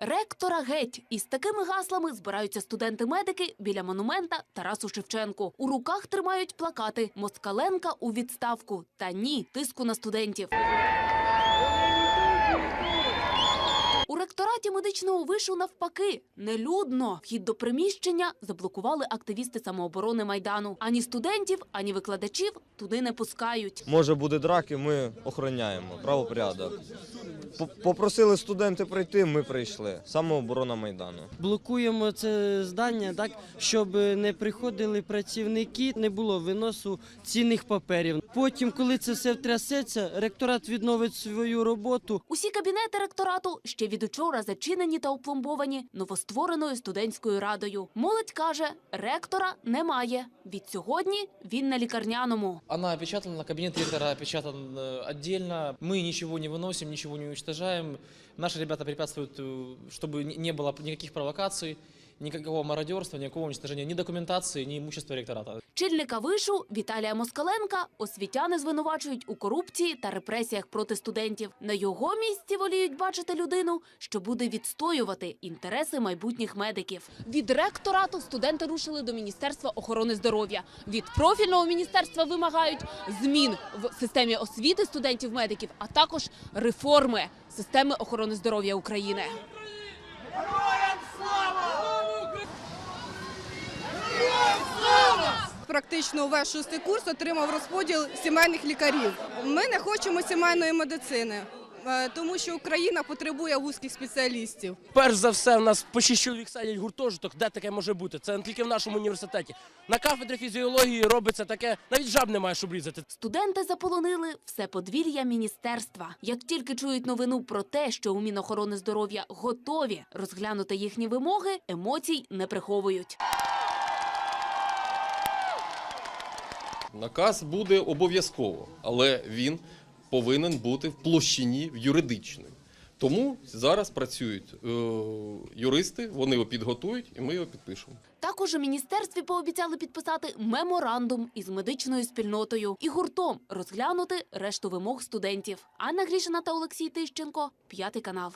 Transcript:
Ректора геть із такими гаслами збираються студенти-медики біля монумента Тарасу Шевченку. У руках тримають плакати Москаленка у відставку. Та ні, тиску на студентів. У ректораті медичного вишу навпаки нелюдно. Вхід до приміщення заблокували активісти самооборони майдану. Ані студентів, ані викладачів туди не пускають. Може буде драки, ми охороняємо правопорядок. П- Попросили студенти прийти, ми прийшли. Самооборона Майдану. Блокуємо це здання так, щоб не приходили працівники, не було виносу цінних паперів. Потім, коли це все втрясеться, ректорат відновить свою роботу. Усі кабінети ректорату ще від учора зачинені та опломбовані новоствореною студентською радою. Молодь каже, ректора немає. Від сьогодні він на лікарняному. Она опечатана, кабинет ректора опечатан э, отдельно. Мы ничего не выносим, ничего не уничтожаем. Наши ребята препятствуют, э, чтобы не- не было никаких провокаций, никакого мародерства, никакого уничтожения ни документации, ни имущества ректората. Чільника вишу Віталія Москаленка освітяни звинувачують у корупції та репресіях проти студентів. На його місці воліють бачити людину, що буде відстоювати інтереси майбутніх медиків. Від ректорату студенти рушили до міністерства охорони здоров'я. Від профільного міністерства вимагають змін в системі освіти студентів-медиків, а також реформи системи охорони здоров'я України. Практично увесь шостий курс отримав розподіл сімейних лікарів. Ми не хочемо сімейної медицини, е, тому що Україна потребує вузьких спеціалістів. Перш за все, у нас по 6 чоловік садять гуртожиток, де таке може бути. Це не тільки в нашому університеті. На кафедрі фізіології робиться таке, навіть жаб немає, щоб різати. Студенти заполонили все подвір'я міністерства. Як тільки чують новину про те, що у Мінохорони здоров'я готові розглянути їхні вимоги, емоцій не приховують. Наказ буде обов'язково, але він повинен бути в площині юридичної. Тому зараз працюють е, юристи, вони його підготують і ми його підпишемо. Також у міністерстві пообіцяли підписати меморандум із медичною спільнотою і гуртом розглянути решту вимог студентів. Анна Грішина та Олексій Тищенко, п'ятий канал.